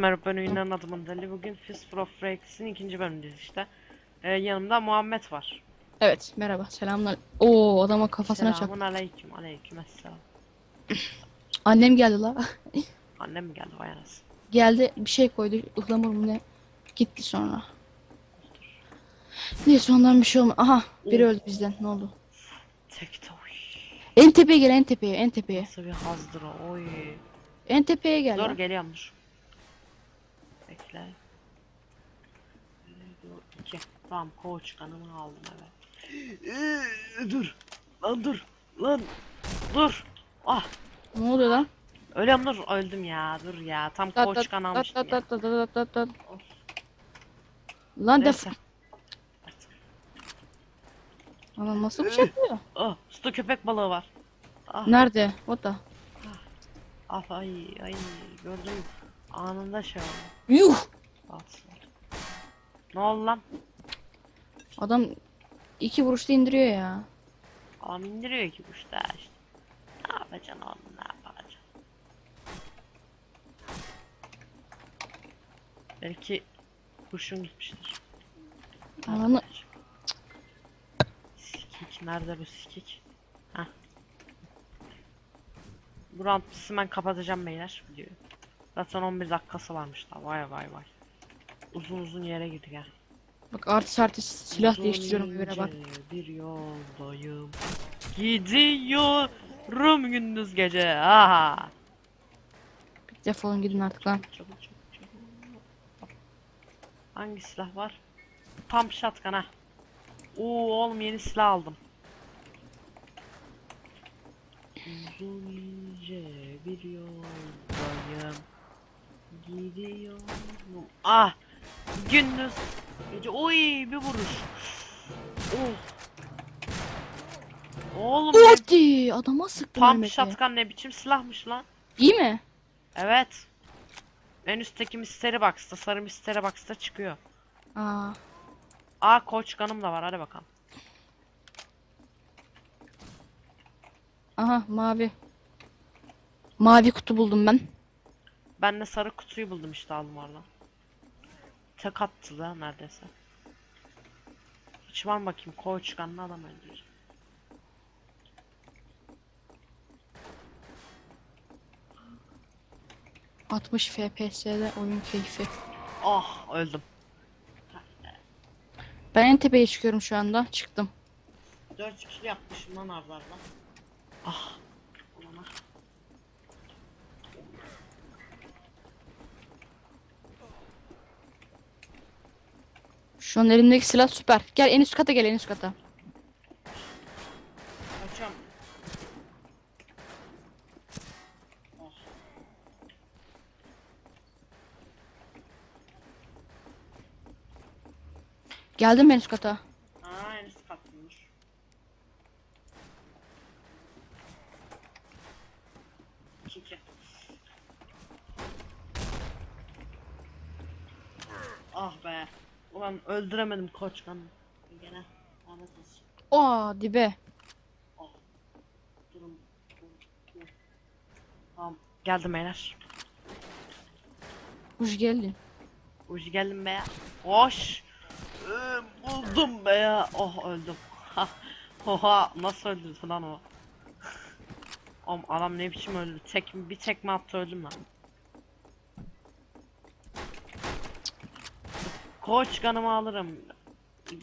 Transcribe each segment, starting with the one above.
merhaba ben oyunların adımın Deli. Bugün Fist for Freaks'in ikinci bölümündeyiz işte. Ee, yanımda Muhammed var. Evet merhaba selamlar. Oo adama kafasına çak. Selamun aleyküm aleyküm esselam. Annem geldi la. Annem mi geldi vay anasını. geldi bir şey koydu ıhlamur mu ne. Gitti sonra. Neyse ondan bir şey olma. Aha biri öldü bizden ne oldu? Tek oy. En tepeye gel en tepeye en tepeye. Nasıl bir hazdır o oy. En tepeye gel. Dur la. Bekle. Bir, İki. Tamam koç kanımı aldım evet. Ee, dur. Lan dur. Lan. Dur. Ah. Ne oluyor lan? Ölüyorum dur. Öldüm ya. Dur ya. Tam Tat koç kan almıştım tat ya. tat tat tat tat tat. Lan def. Anam nasıl bıçaklıyor? Ah, suda köpek balığı var. Ah, Nerede? O da. ah ay ay gördüm. Anında şey oldu. Yuh. Ne oldu lan? Adam iki vuruşta indiriyor ya. Adam indiriyor ki bu işte. Ne yapacaksın oğlum ne yapacaksın? Belki kurşun gitmiştir. Ananı Sikik nerede bu sikik? Heh. Bu rantlısı ben kapatacağım beyler videoyu. Zaten 11 dakikası varmış daha vay vay vay. Uzun uzun yere girdik ha. bak artı artı silah Uzun değiştiriyorum böyle bak. Bir yoldayım. Gidiyorum gündüz gece. Aha. Defolun gidin artık lan. Çabuk çabuk çabuk. Hangi silah var? Tam shotgun ha. Oo oğlum yeni silah aldım. Uzun ince bir yoldayım. Gidiyorum. Ah! Gündüz gece oy bir vuruş. Oh. Oğlum ne- Hadi adama sıktım tam ölmedi. shotgun ne biçim silahmış lan. İyi mi? Evet. En üstteki mystery box'ta, sarı mystery box'ta çıkıyor. Aa. Aa koç kanım da var hadi bakalım. Aha mavi. Mavi kutu buldum ben. Ben de sarı kutuyu buldum işte aldım oradan. Tek attı da neredeyse. Mı bakayım koç kanlı adam öldüreceğim. Cık. 60 FPS'de oyun keyfi. Ah öldüm. Ben en tepeye çıkıyorum şu anda. Çıktım. 4 kişi yapmışım lan arda arda. Ah. Ulan ah. Şu an elimdeki silah süper. Gel en üst kata gel en üst kata. Kaçam. Ah. Geldim en üst kata. Aa en üst katlıymış. İki. Ah be. Ulan öldüremedim koçkanı. Gene. Lanet olsun. Aa dibe. Durun. Dur, dur. Tamam. Geldim beyler. Hoş geldin. Hoş geldin be ya. Hoş. Ee, buldum be ya. Oh öldüm. Oha nasıl öldürdü lan o? Oğlum adam ne biçim öldü? Tek bir tekme attı öldüm lan. Koç kanımı alırım.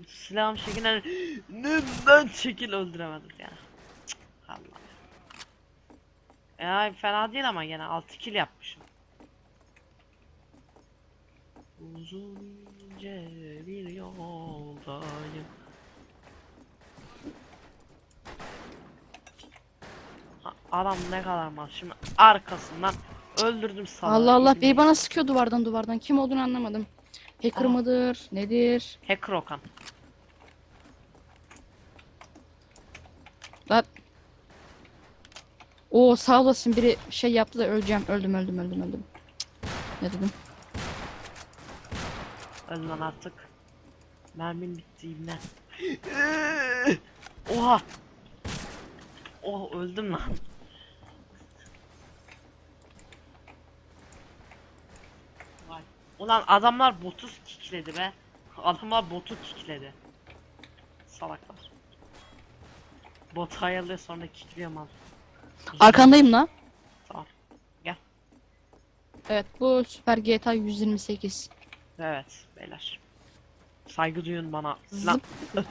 Silahım şekilde neden çekil öldüremedik ya. Cık, Allah. Ya fena değil ama gene 6 kill yapmışım. Uzun ince bir yoldayım. Ha, Adam ne kadar mal şimdi arkasından öldürdüm sana. Allah Allah biri bana sıkıyor duvardan duvardan. Kim olduğunu anlamadım. Hacker Aa. mıdır? Nedir? Hacker Okan. Lan. Oo sağ olasın biri şey yaptı da öleceğim. Öldüm öldüm öldüm öldüm. Ne dedim? Öl lan artık. Mermim bitti ibne. Oha. Oh öldüm lan. Vay Ulan adamlar botu kickledi be. Adamlar botu kickledi. Salaklar. Bot ayarlıyor sonra kickliyor mal. Arkandayım lan. Tamam. Gel. Evet bu Süper GTA 128. Evet beyler. Saygı duyun bana. Lan.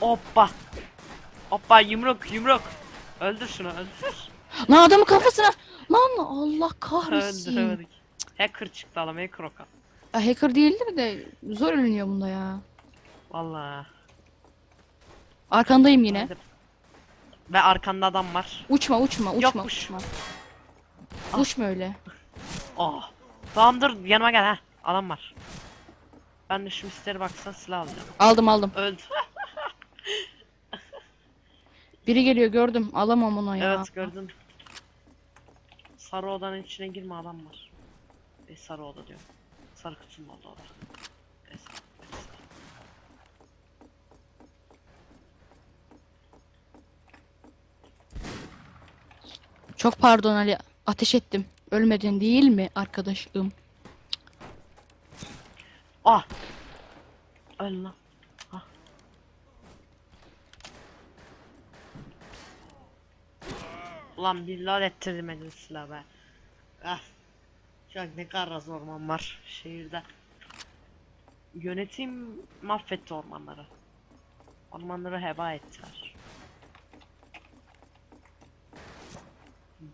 Hoppa. Hoppa yumruk yumruk. Öldür şunu öldür. Lan adamın kafasına. Lan Allah kahretsin. Öldüremedik. Hacker çıktı adam hacker oka. Ya hacker değildir de zor ölünüyor bunda ya. Vallahi. Arkandayım yine. Ve arkanda adam var. Uçma uçma uçma Yokmuş. uçma. Ah. Uçma öyle. Oh. Tamam dur yanıma gel ha. Adam var. Ben de şu misteri baksana silah alacağım. Aldım aldım. Öldü. Biri geliyor gördüm. Alamam onu ya. evet gördün. Sarı odanın içine girme adam var. E, sarı oda diyorum. Sarı kutunun oldu oda. Çok pardon Ali. Ateş ettim. Ölmedin değil mi arkadaşım? Ah. Öl lan. Ah. Ulan billahi ettirdim elini silah be. Ah. Şu an ne kadar orman var şehirde. Yönetim mahvetti ormanları. Ormanları heba ettiler.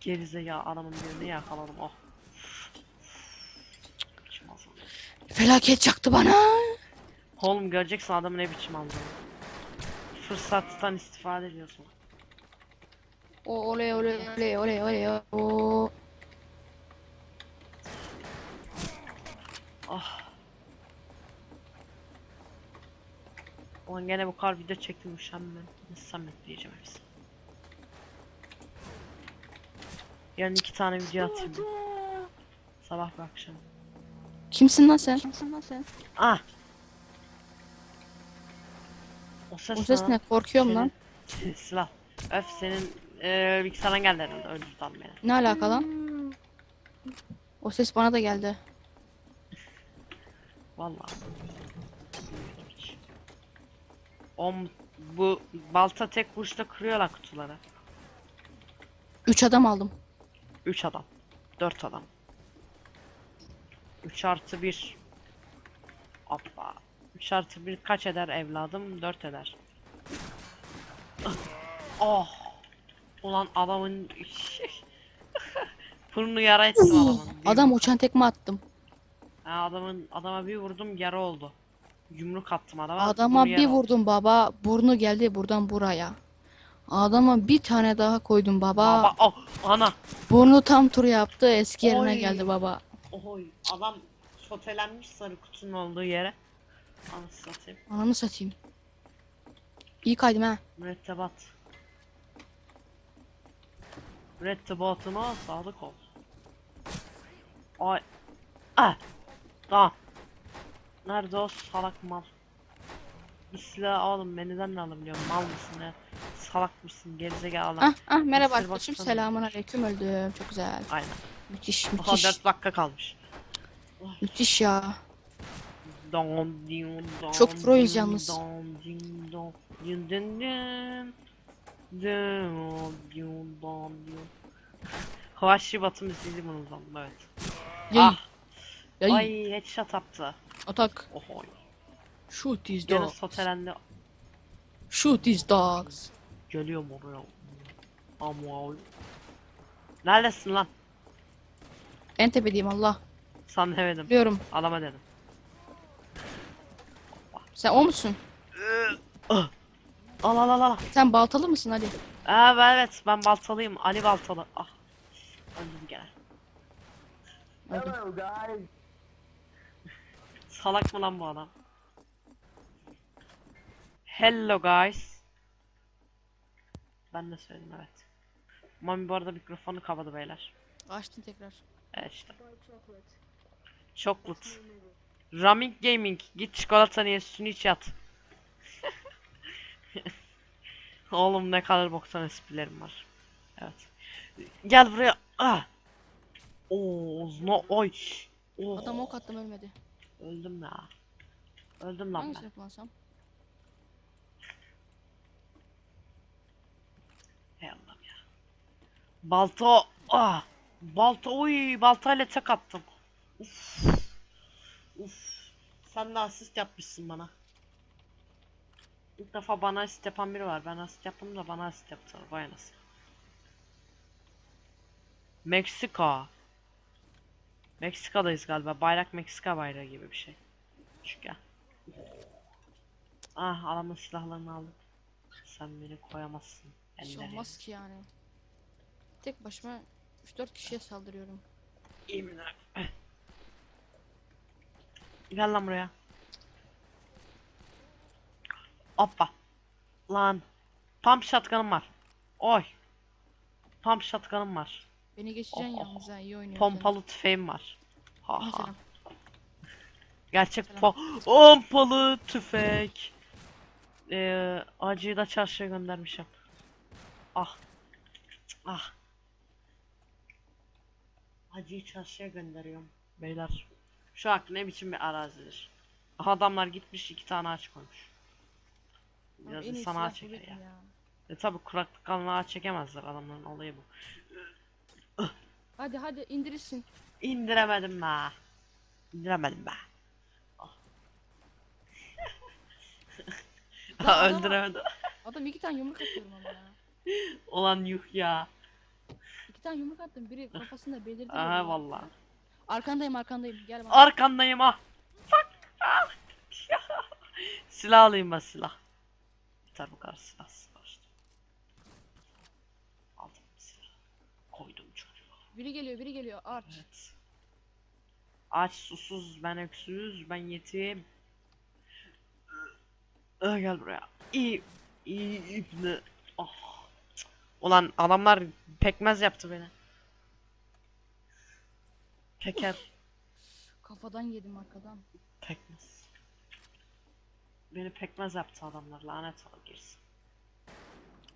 Gerizekalı adamın birini yakaladım oh. Azaldı. Felaket çaktı bana. Oğlum göreceksin adamın ne biçim aldığını. Fırsattan istifade ediyorsun. O oley oley oley oley oley. O. Ulan gene bu kadar video çektim üşenme. Nasıl samet diyeceğim hepsi. Yarın iki tane video atayım. Sabah ve akşam. Kimsin lan sen? Ah. O ses, O ses lan. ne? Korkuyorum lan. Senin- Silah. Öf senin eee bilgisayardan geldi herhalde öldürdü lan beni. Ne alaka lan? O ses bana da geldi. Vallahi. Om bu balta tek vuruşta kırıyorlar kutuları. Üç adam aldım. 3 adam. 4 adam. 3 artı 1. Hoppa. 3 artı 1 kaç eder evladım? 4 eder. Oh. Ulan adamın Burnunu yara ettim adamın. Bir Adam uçan tekme attım. Ha, adamın adama bir vurdum yara oldu. Yumruk attım adama. Adama bir oldu. vurdum baba. Burnu geldi buradan buraya. Adama bir tane daha koydum baba. Baba, oh, ana. Burnu tam tur yaptı. Eski yerine Oy. geldi baba. Oy adam sotelenmiş sarı kutunun olduğu yere. Anasını satayım. Ananı satayım. İyi kaydım ha. Mürettebat. Mürettebatına sadık ol. Ay. Ah. Tamam. Nerede o salak mal? Bir silah oğlum menüden de alabiliyorum. Mal mısın ya? Salak mısın? Gerizekalı. Ah ah merhaba Mısır arkadaşım. baksana. Selamun aleyküm öldüm. Çok güzel. Aynen. Müthiş Aha müthiş. 4 dakika kalmış. Müthiş ya. Don, din, don, Çok proyuz din, yalnız. don, din, don, din, din, din. Din, din, don, din. Vahşi Batı müziği bunu sandım evet. Yay. Ah, Yay. ay headshot attı. Atak. Oho. Shoot these Gene dogs. sotelendi. Shoot these dogs. Geliyorum oraya. Ama Neredesin lan? En tepedeyim Allah. Sana demedim. Biliyorum. Adama dedim. Sen o musun? Ah. Al al al al. Sen baltalı mısın Ali? Evet evet ben baltalıyım. Ali baltalı. Ah. Öldüm gene. Öldüm. Salak mı lan bu adam? Hello guys. Ben de söyledim evet. Mami bu arada mikrofonu kapadı beyler. Açtın tekrar. Evet işte. Chocolate. Raming Gaming. Git çikolatanı ye sütünü iç yat. Oğlum ne kadar boktan esprilerim var. Evet. Gel buraya. Ah. Oo, no oy. Oh, Adam ok attım ölmedi. Öldüm ya. Öldüm lan ben. Hangisini kullansam? Hey Allah'ım ya. Balta. Ah. Balta. Uy. Baltayla tek attım. Uf. Uf. Sen de asist yapmışsın bana. İlk defa bana asist yapan biri var. Ben asist yaptım da bana asist yaptılar. Vay anasını. Meksika. Meksika'dayız galiba. Bayrak Meksika bayrağı gibi bir şey. Ya. Ah adamın silahlarını aldım. Sen beni koyamazsın. Bir şey ellerine. olmaz ki yani. Tek başıma 3-4 kişiye saldırıyorum. Yemin Gel lan buraya. Hoppa. Lan. Pump shotgun'ım var. Oy. Pump shotgun'ım var. Beni geçeceksin Oh, oh, yalnız ha iyi oynuyorsun. Pompalı tüfeğim var. Ha ha. Mesela. Gerçek po pompalı tüfek. Ee, acıyı da çarşıya göndermişim. Ah. Ah. Acıyı çarşıya gönderiyorum. Beyler. Şu hak ne biçim bir arazidir. Adamlar gitmiş iki tane ağaç koymuş. Biraz en iyi insan silah ağaç çeker ya. ya. E tabi kuraklık kanlı ağaç çekemezler adamların olayı bu. Hadi hadi indirirsin. İndiremedim be. İndiremedim be. Ah. Lan adama- Öldüremedim. Adam iki tane yumruk atıyorum ama ya. Ulan yuh ya. İki tane yumruk attım. Biri kafasında belirdi. Aha valla. Arkandayım arkandayım. Gel bana. Arkandayım ah. Fuck. Ah. silah alayım ben silah. Yeter bu kadar silah savaştım. Aldım silah. Koydum çocuğa. Biri geliyor biri geliyor. Arch. Evet. Aç susuz ben öksüz ben yetim. Ee, gel buraya. İyi. İyi ibne. Ah. Cık. Ulan adamlar pekmez yaptı beni. Peker. Kafadan yedim arkadan. Pekmez. Beni pekmez yaptı adamlar lanet ol girsin.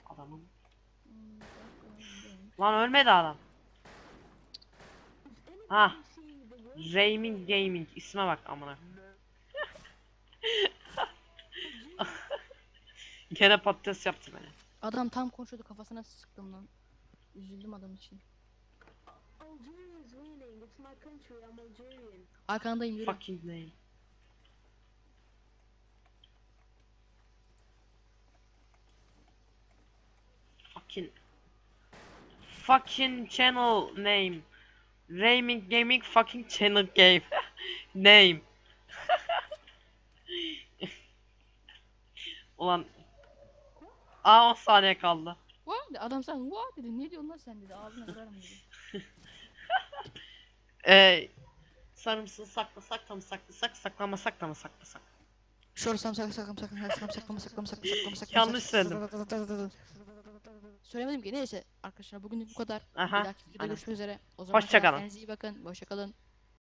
Adamın. Lan ölmedi adam. Ha. Rayming Gaming isme bak amına. Gene patates yaptı beni. Adam tam konuşuyordu kafasına sıktım lan. Üzüldüm adam için. Arkandayım yürü. Fucking name. Fucking fucking channel name. Rayming Gaming fucking channel game. name. Ulan Aa 10 saniye kaldı. What? Adam sen what dedi. Ne diyorsun lan sen dedi. Ağzına kırarım dedi. Ee, sarımsın saklasak da mı saklasak saklamasak da mı saklasak? Şöyle sam sak saklam saklam saklam saklam saklam saklam saklam saklam Yanlış söyledim. Söylemedim ki neyse arkadaşlar bugünlük bu kadar. Aha, Bir dahaki videoda görüşmek üzere. O zaman Hoşça kalın. kendinize iyi bakın. Hoşça kalın.